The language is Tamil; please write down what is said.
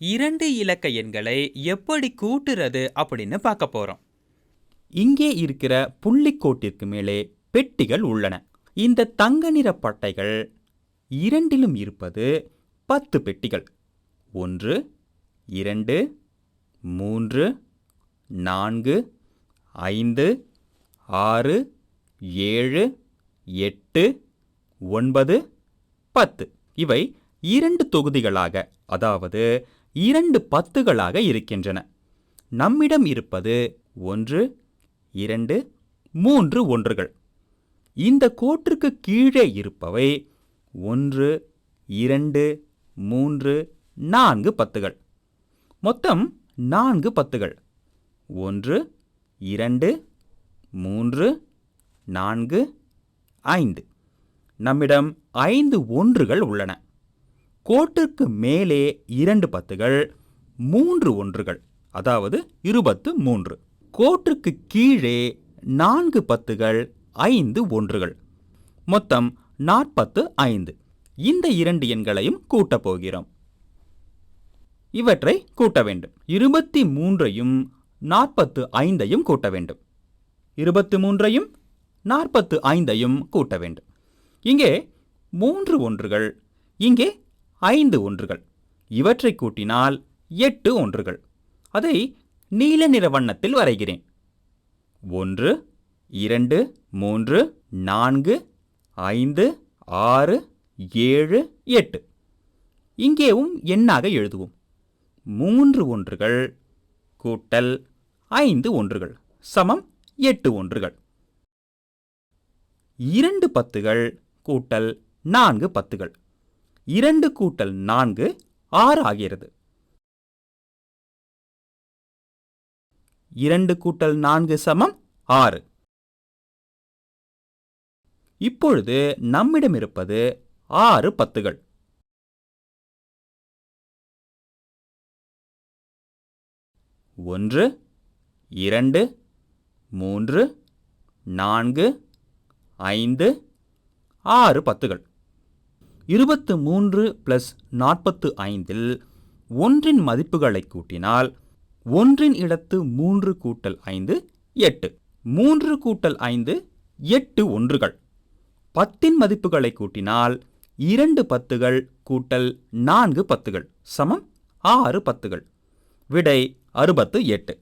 இரண்டு இலக்க எண்களை எப்படி கூட்டுறது அப்படின்னு பார்க்க போகிறோம் இங்கே இருக்கிற புள்ளிக்கோட்டிற்கு மேலே பெட்டிகள் உள்ளன. இந்த தங்க நிற பட்டைகள் இரண்டிலும் இருப்பது பத்து பெட்டிகள். ஒன்று இரண்டு மூன்று நான்கு ஐந்து ஆறு ஏழு எட்டு ஒன்பது பத்து. இவை இரண்டு தொகுதிகளாக அதாவது இரண்டு பத்துகளாக இருக்கின்றன. நம்மிடம் இருப்பது ஒன்று இரண்டு மூன்று ஒன்றுகள். இந்த கோட்டிற்கு கீழே இருப்பவை ஒன்று இரண்டு மூன்று நான்கு பத்துகள். மொத்தம் நான்கு பத்துகள். ஒன்று இரண்டு மூன்று நான்கு ஐந்து. நம்மிடம் ஐந்து ஒன்றுகள் உள்ளன. கோட்டிற்கு மேலே இரண்டு பத்துகள் மூன்று ஒன்றுகள் அதாவது இருபத்து மூன்று. கோட்டிற்கு கீழே நான்கு பத்துகள் ஐந்து ஒன்றுகள். மொத்தம் நாற்பத்து ஐந்து. இந்த இரண்டு எண்களையும் கூட்டப் போகிறோம். இவற்றை கூட்ட வேண்டும். இருபத்தி மூன்றையும் நாற்பத்து ஐந்தையும் கூட்ட வேண்டும். இருபத்து மூன்றையும் நாற்பத்து ஐந்தையும் கூட்ட வேண்டும். இங்கே மூன்று ஒன்றுகள் இங்கே ஐந்து ஒன்றுகள். இவற்றை கூட்டினால் எட்டு ஒன்றுகள். அதை நீல நிற வண்ணத்தில் வரைகிறேன். ஒன்று இரண்டு மூன்று நான்கு ஐந்து ஆறு ஏழு எட்டு. இங்கேவும் எண்ணாக எழுதுவோம். மூன்று ஒன்றுகள் கூட்டல் ஐந்து ஒன்றுகள் சமம் எட்டு ஒன்றுகள். இரண்டு பத்துகள் கூட்டல் நான்கு பத்துகள். இரண்டு கூட்டல் நான்கு ஆறு ஆகிறது. இரண்டு கூட்டல் நான்கு சமம் ஆறு. இப்பொழுது நம்மிடம் இருப்பது ஆறு பத்துகள். ஒன்று இரண்டு மூன்று நான்கு ஐந்து ஆறு பத்துகள். இருபத்து மூன்று பிளஸ் நாற்பத்து ஐந்தில் ஒன்றின் மதிப்புகளை கூட்டினால் ஒன்றின் இடத்து மூன்று கூட்டல் ஐந்து எட்டு. மூன்று கூட்டல் ஐந்து எட்டு ஒன்றுகள். பத்தின் மதிப்புகளை கூட்டினால் இரண்டு பத்துகள் கூட்டல் நான்கு பத்துகள் சமம் ஆறு பத்துகள். விடை அறுபத்து எட்டு.